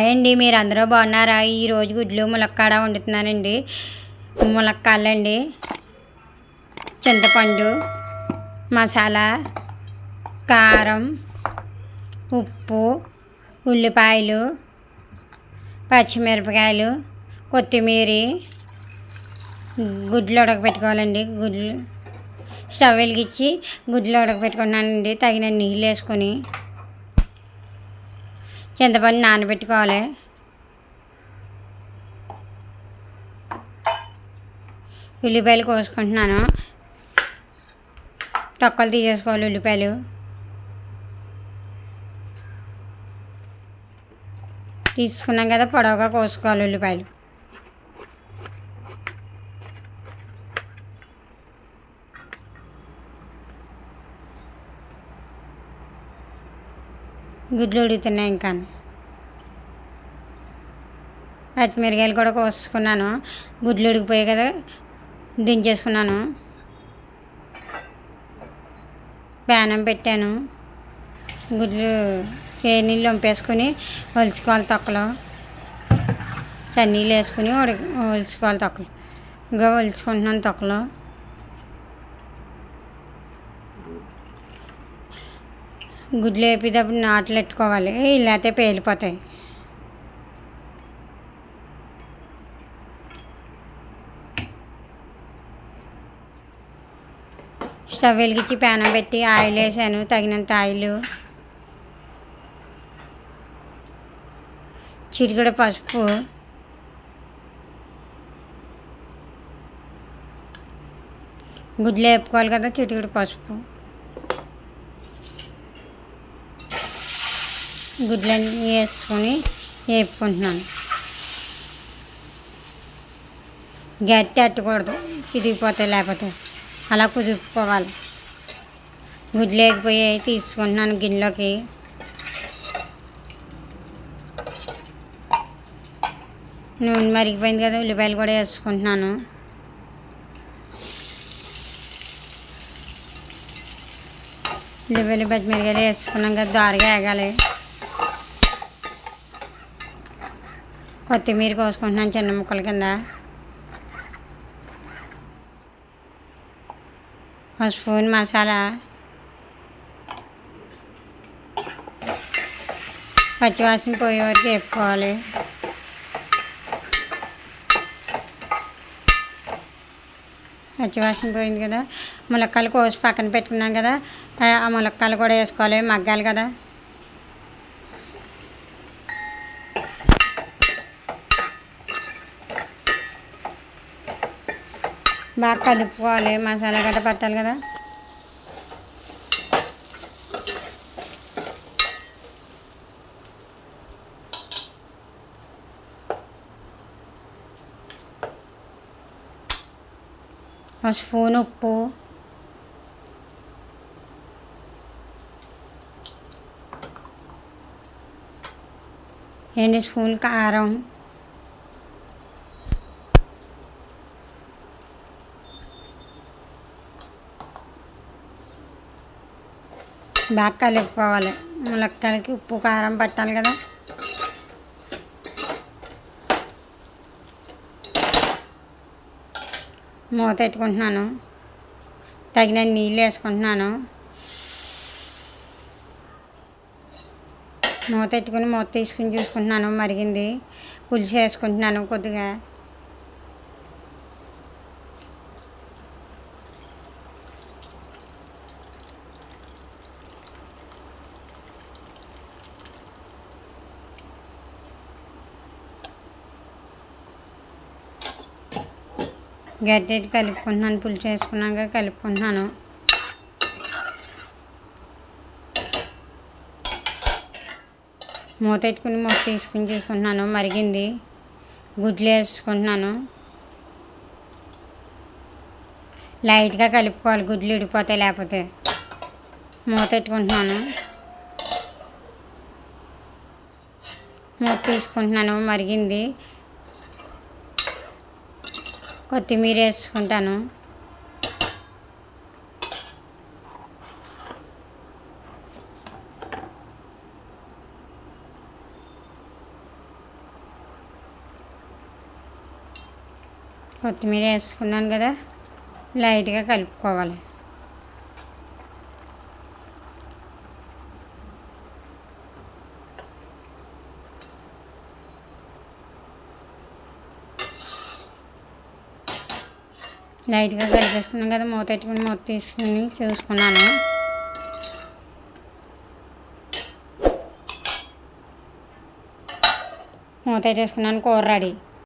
Hi అండి మీరు అందరూ బాగున్నారా ఈరోజు గుడ్లు ములక్కాడ వండుతున్నానండి. ములక్కాళ్ళండి చింతపండు మసాలా కారం ఉప్పు ఉల్లిపాయలు పచ్చిమిరపకాయలు కొత్తిమీర గుడ్లు ఉడకబెట్టుకోవాలండి గుడ్లు స్టవ్ వెలిగించి గుడ్లు ఉడకబెట్టుకున్నానండి తగిన నీళ్ళు వేసుకొని చింతపండు నానబెట్టుకోవాలి? ఉల్లిపాయలు కోసుకుంటున్నాను. తొక్కలు తీసేసుకోవాలి ఉల్లిపాయలు. తీసుకున్నాం కదా పొడవుగా కోసుకోవాలి ఉల్లిపాయలు. గుడ్లు ఉడుకుతున్నాయి ఇంకా. పచ్చిమిరకాయలు కూడా కోసుకున్నాను. గుడ్లు ఉడికిపోయాయి కదా దించేసుకున్నాను. ప్యానం పెట్టాను. గుడ్లు వేడి నీళ్ళు వంపేసుకుని ఒలుచుకోవాలి తొక్కలు. చన్నీళ్ళు వేసుకుని ఉడికి ఒలుచుకోవాలి తొక్కలు. ఇంకా ఒలుచుకుంటున్నాను తొక్కలు. గుడ్లు వేపేటప్పుడు నాట్లు పెట్టుకోవాలి. లేకపోతే పేలిపోతాయి. స్టవ్ వెలిగించి ప్యానం పెట్టి ఆయిల్ వేసాను. తగినంత ఆయిల్. చిటికెడు పసుపు. గుడ్లు వేపుకోవాలి కదా చిటికెడు పసుపు. గుడ్లన్నీ వేసుకొని వేపుకుంటున్నాను గట్టి అట్టకూడదు చిరిగిపోతాయి లేకపోతే అలా కుదుపుకోవాలి గుడ్లు లేకపోయాయి తీసుకుంటున్నాను గిన్నెలోకి నూనె మరిగిపోయింది కదా ఉల్లిపాయలు కూడా వేసుకుంటున్నాను ఉల్లిపాయలు పచ్చిమిరకాయలు వేసుకున్నాం కదా దారిగా వేగాలి కొత్తిమీర కోసుకుంటున్నాను చిన్న ముక్కల కింద. ఒక స్పూన్ మసాలా. పచ్చివాసన పోయే వరకు వేపుకోవాలి. పచ్చివాసన పోయింది కదా. ములక్కాయలు కోసి పక్కన పెట్టుకున్నాం కదా. ఆ ములక్కాయలు కూడా వేసుకోవాలి. మగ్గాలి కదా. బాగా కలుపుకోవాలి. మసాలా గట్ట పట్టాలి కదా. ఒక స్పూన్ ఉప్పు. రెండు స్పూన్ కారం. బాగా కలుపుకోవాలి ములక్కాయలకి ఉప్పు కారం పట్టాలి కదా. మూత పెట్టుకుంటున్నాను. తగిన నీళ్ళు వేసుకుంటున్నాను. మూత పెట్టుకుని మూత తీసుకుని చూసుకుంటున్నాను. మరిగింది. పులుసు వేసుకుంటున్నాను కొద్దిగా. గడ్డెట్ కలుపుకుంటున్నాను పులుసు వేసుకున్నాక కలుపుకుంటున్నాను. మూత పెట్టుకుని మూత తీసుకుని చూసుకుంటున్నాను మరిగింది. గుడ్లు వేసుకుంటున్నాను. లైట్గా కలుపుకోవాలి గుడ్లు ఇడిపోతాయి లేకపోతే. మూత పెట్టుకుంటున్నాను. మూత తీసుకుంటున్నాను మరిగింది. కొత్తిమీర వేసుకుంటాను. కొత్తిమీర వేసుకున్నాను కదా లైట్గా కలుపుకోవాలి. లైట్గా కలిపేసుకున్నాం కదా మూత పెట్టుకుని మూత తీసుకుని చూసుకున్నాను. మూత పెట్టేసుకున్నాను కూర రెడీ.